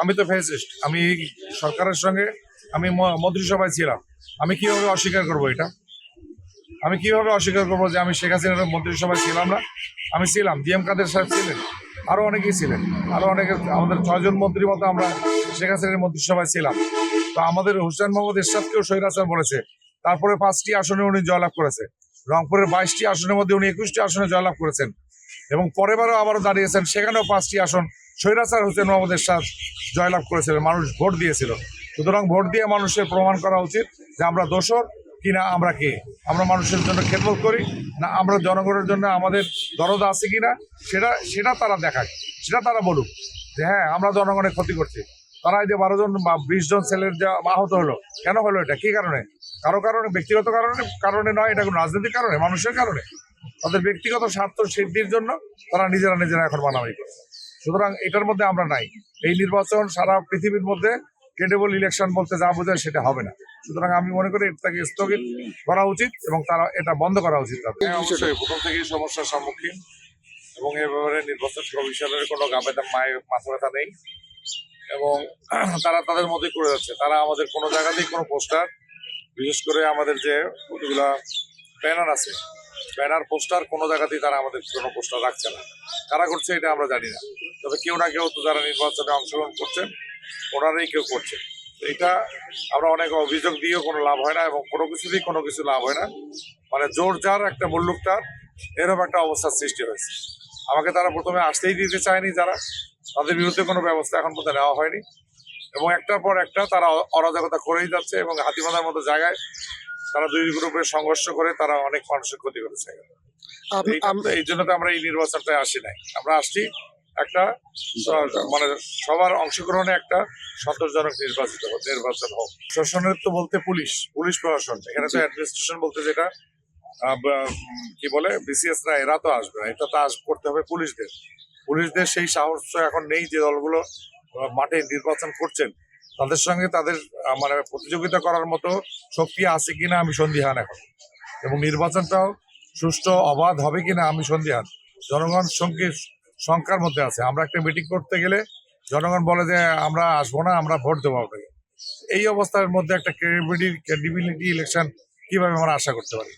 আমি তো ফেসিস্ট আমি সরকারের সঙ্গে আমি মন্ত্রিসভায় ছিলাম। আমি কীভাবে অস্বীকার করব এটা? আমি কীভাবে অস্বীকার করব যে আমি শেখ হাসিনার মন্ত্রিসভায় ছিলাম না? আমি ছিলাম ডিএম কাদের সাহেব ছিলেন, আরও অনেকেই ছিলেন। আরও অনেকে, আমাদের ছয়জন মন্ত্রী মতো আমরা শেখ হাসিনার মন্ত্রিসভায় ছিলাম। তো আমাদের হুসেন মোহাম্মদ এরশাদকেও স্বৈরাচার বলেছে। তারপরে পাঁচটি আসনে উনি জয়লাভ করেছে। রংপুরের বাইশটি আসনের মধ্যে উনি একুশটি আসনে জয়লাভ করেছেন। এবং পরেরবারও আবারও দাঁড়িয়েছেন, সেখানেও পাঁচটি আসন স্বৈরাচার হোসেন মোহাম্মদ এরশাদ জয়লাভ করেছিলেন, মানুষ ভোট দিয়েছিল। সুতরাং ভোট দিয়ে মানুষের প্রমাণ করা উচিত যে আমরা দোষর কিনা আমরা কে? আমরা মানুষের জন্য খেদমত করি না, আমরা জনগণের জন্য আমাদের দরদ আছে কিনা সেটা সেটা তারা দেখাক, সেটা তারা বলুক যে হ্যাঁ আমরা জনগণের ক্ষতি করছি। তারা এই যে বারো জন বা বিশ জন ছেলের যা আহত হলো, কেন হলো এটা? কি কারণে? কারও কারণে, ব্যক্তিগত কারণে কারণে নয়, এটা কোনো রাজনৈতিক কারণে, মানুষের কারণে। তাদের ব্যক্তিগত স্বার্থ সিদ্ধির জন্য তারা নিজেরা নিজেরা এখন মানামারি করছে। সুতরাং এটার মধ্যে আমরা নাই। এই নির্বাচন সারা পৃথিবীর মধ্যে ক্রেডিবল ইলেকশন বলতে যা বোঝায় সেটা হবে না। সুতরাং আমি মনে করি এটাকে স্থগিত করা উচিত এবং তারা এটা বন্ধ করা উচিত। হ্যাঁ, অবশ্যই। প্রথম থেকেই সমস্যার সম্মুখীন এবং এ ব্যাপারে নির্বাচন কমিশনের কোনো গাবে মায়ের মাথা ব্যথা নেই এবং তারা তাদের মতোই করে যাচ্ছে। তারা আমাদের কোনো জায়গাতেই কোনো পোস্টার বিশেষ করে আমাদের যে কতগুলা ব্যানার আছে ব্যানার পোস্টার কোনো জায়গাতেই তারা আমাদের কোনো পোস্টার রাখছে না। কারা করছে এটা আমরা জানি না। তবে কেউ না কেউ তো যারা নির্বাচনে অংশগ্রহণ করছেন ওনারাই কেউ করছে এটা আমরা অনেক অভিযোগ দিয়েও কোনো লাভ হয় না এবং কোনো কিছুতেই কোনো কিছু লাভ হয় না। মানে জোর যার একটা মুল্লুকটার এরকম একটা অবস্থার সৃষ্টি হয়েছে। আমাকে তারা প্রথমে আসতেই দিতে চায়নি যারা। তাদের বিরুদ্ধে কোনো ব্যবস্থা এখন পর্যন্ত নেওয়া হয়নি। এবং একটার পর একটা তারা অরাজকতা করেই যাচ্ছে এবং হাতিমাদার মতো জায়গায় তারা দুই গ্রুপের সংঘর্ষ করে তারা অনেক মানুষের ক্ষতি করেছে। এই জন্য তো আমরা এই নির্বাচনটায় আসি নাই। আমরা আসছি একটা মানে সবার অংশগ্রহণে একটা সন্তোষজনক নির্বাচিত নির্বাচন হোক। প্রশাসনের তো বলতে পুলিশ পুলিশ প্রশাসন। এখানে তো অ্যাডমিনিস্ট্রেশন বলতে যেটা কি বলে বিসিএস না এরা তো আসবে না। এটা তো আস করতে হবে পুলিশদের। পুলিশদের সেই সাহস এখন নেই যে দলগুলো মাঠে নির্বাচন করছেন। তাদের সঙ্গে তাদের মানে প্রতিযোগিতা করার মতো শক্তি আছে কিনা আমি সন্দিহান এখন। এবং নির্বাচনটাও সুষ্ঠু অবাধ হবে কিনা আমি সন্দিহান। জনগণ সঙ্গে সংখ্যার মধ্যে আছে। আমরা একটা মিটিং করতে গেলে জনগণ বলে যে, আমরা আসব না, আমরা ভোট দেবো আপনাকে। এই অবস্থার মধ্যে একটা ক্রেডিবিলিটি ক্রেডিবিলিটি ইলেকশন কীভাবে আমরা আশা করতে পারি?